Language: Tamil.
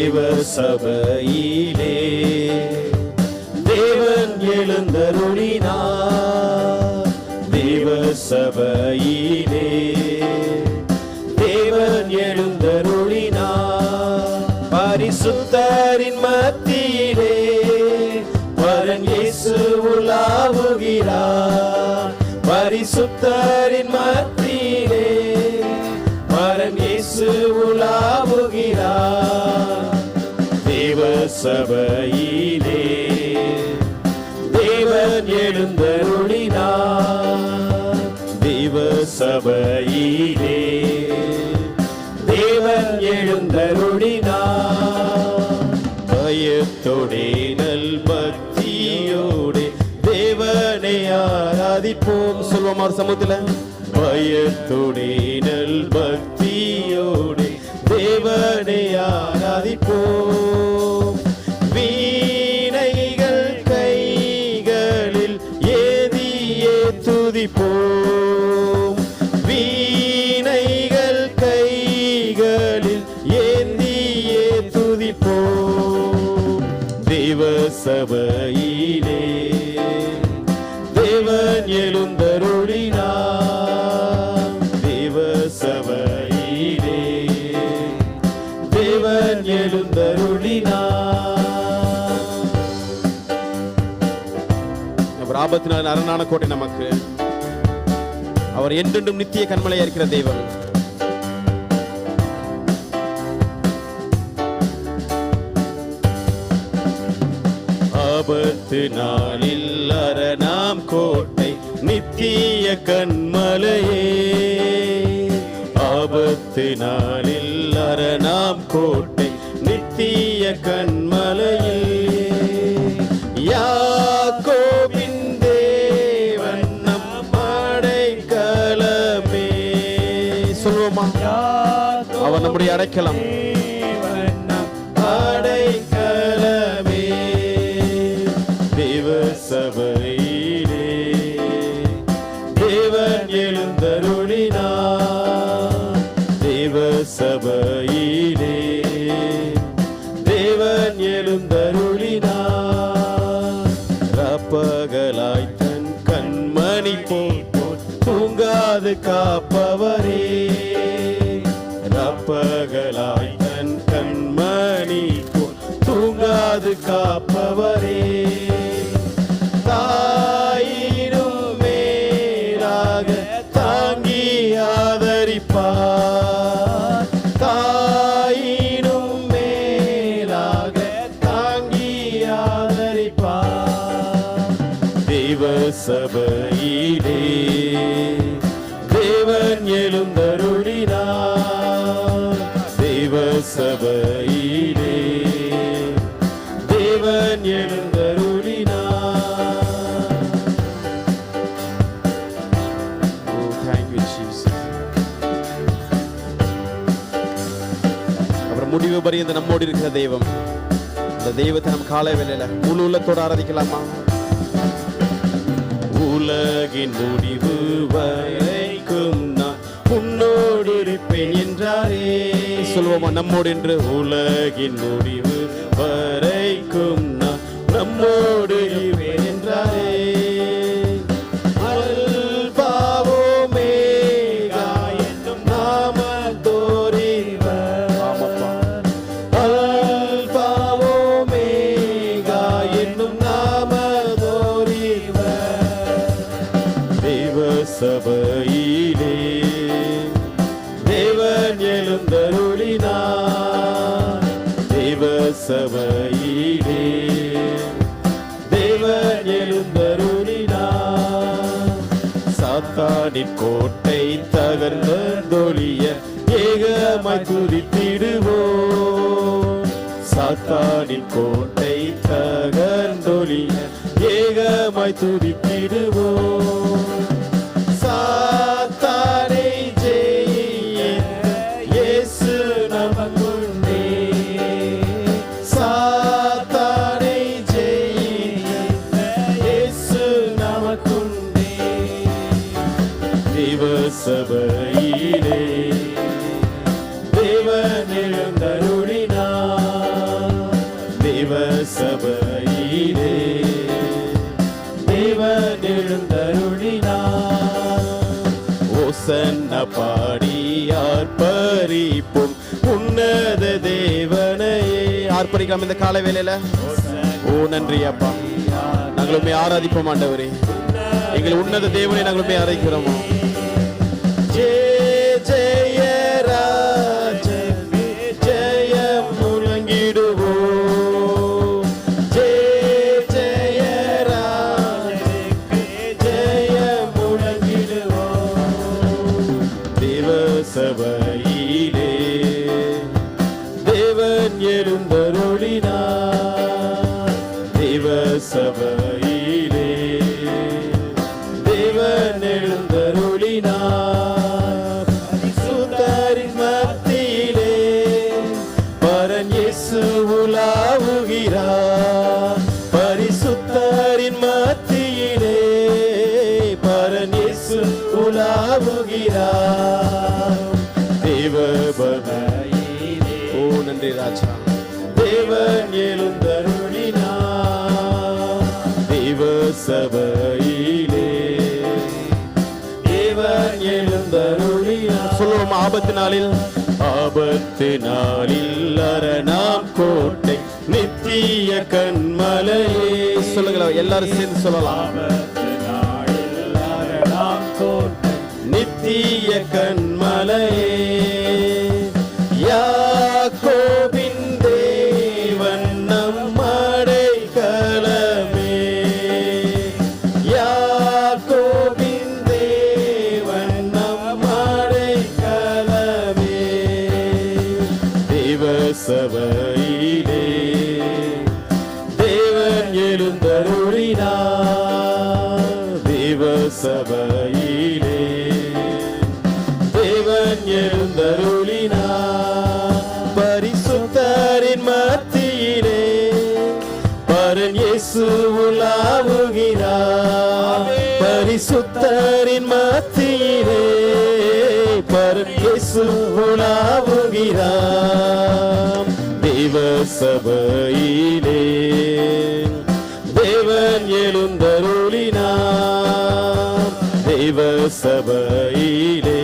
தேவ சபையிலே. தேவன் எழுந்தருளினார் தேவ சபையிலே. தேவன் எழுந்தருளினார் பரிசுத்தரின் மத்தியிலே. பரன் இயேசு உலாவுகிறார். பரிசுத்தரின் மத்தியிலே. பரன் இயேசு உலாவுகிறார். தேவ சபையிலே தேவன் எழுந்தருளினார் தேவ சபையிலே தேவன் எழுந்தருளினார் பயத்தோடே நல் பக்தியோடே. தேவனை ஆராதிப்போம் சொல்வோம் சமூகத்தில். பயத்தோடே நல் பக்தியோடே. தேவனை ஆராதிப்போம். சபையிலே. தேவன் எழுந்தருளினார் தேவ சபையிலே. தேவன் எழுந்தருளினார் ஆபத்தினால் அரணான கோட்டை நமக்கு. அவர் என்றென்றும் நித்திய கண்மலையா இருக்கிற தெய்வம் ஆபத்து நாளில் அரணாம் கோட்டை நித்திய கண்மலையே. ஆபத்து நாளில் அரணாம் கோட்டை நித்திய கண்மலையே. யாக்கோபின் தேவன் நம் அடைக்கலமே சொல்லுவோமா? அவர் நம்முடைய அடைக்கலம் அடைக்கலமே. சபையிலே தேவன் எழுந்தருளினார். ரப்பகலாய் தன் கண்மணி போல் தூங்காது காப்பவரே. ரப்பகலாய் தன் கண்மணி போல் தூங்காது காப்பவரே. சபையிலே தேவன் எழுந்தருளினார். Oh, அப்புறம் முடிவு பரியந்த நம்மோடு இருக்கிற தெய்வம். இந்த தெய்வத்தை நம்ம காலை வேலையில முழு உள்ளத்தோடு ஆராதிக்கலாமா? உலகின் முடிவு வரைக்கும் நான் உன்னோடு இருப்பேன் என்றாரே. சொல்லுவோமா? நம்மோடு என்று உலகின் முடிவு வரைக்கும் நம்மோடு என்றாரே சபையிலே. தேவன் எழுந்தருளினார் சாத்தானின் கோட்டை தகர்ந்தொழிய ஏகமாய் துதித்திடுவோம். சாத்தானின் கோட்டை தகர்ந்தொழிய ஏகமாய் துதித்திடுவோம். சபையிலே தேவன் எழுந்தருளினா தேவ சபையிலே தேவன் எழுந்தருளினா ஓசன்ன பாடியார் பறிப்பும் உன்னத தேவனையே. ஆர்ப்பரிக்கலாம் இந்த கால வேலையில ஓ நன்றி அப்பா. நாங்கள் உண்மை ஆராதிப்போம் ஆண்டவரே. எங்கள் உன்னத தேவனை நாங்கள் உண்மை உலாவுகிறார் பரிசுத்தரின் மத்தியிலே பரநேசு உலாவுகிறார் தேவ ஓ நன்றி ராஜா. தேவன் எழுந்தருளினார் தேவ சபையிலே. தேவன் எழுந்தருளினார் சொல்லுவோம் ஆபத்து நாளில் கருத்து நாளில் அரணாம் கோட்டை நித்திய கண்மலையே. சொல்லுங்களா எல்லாரும் சேர்ந்து சொல்லலாம். இயேசு உலாவுகிறார். பரிசுத்தரின் மத்தியிலே பரன் உலாவுகிறார். தேவ சபையிலே தேவன் எழுந்தருளினார். தேவ சபையிலே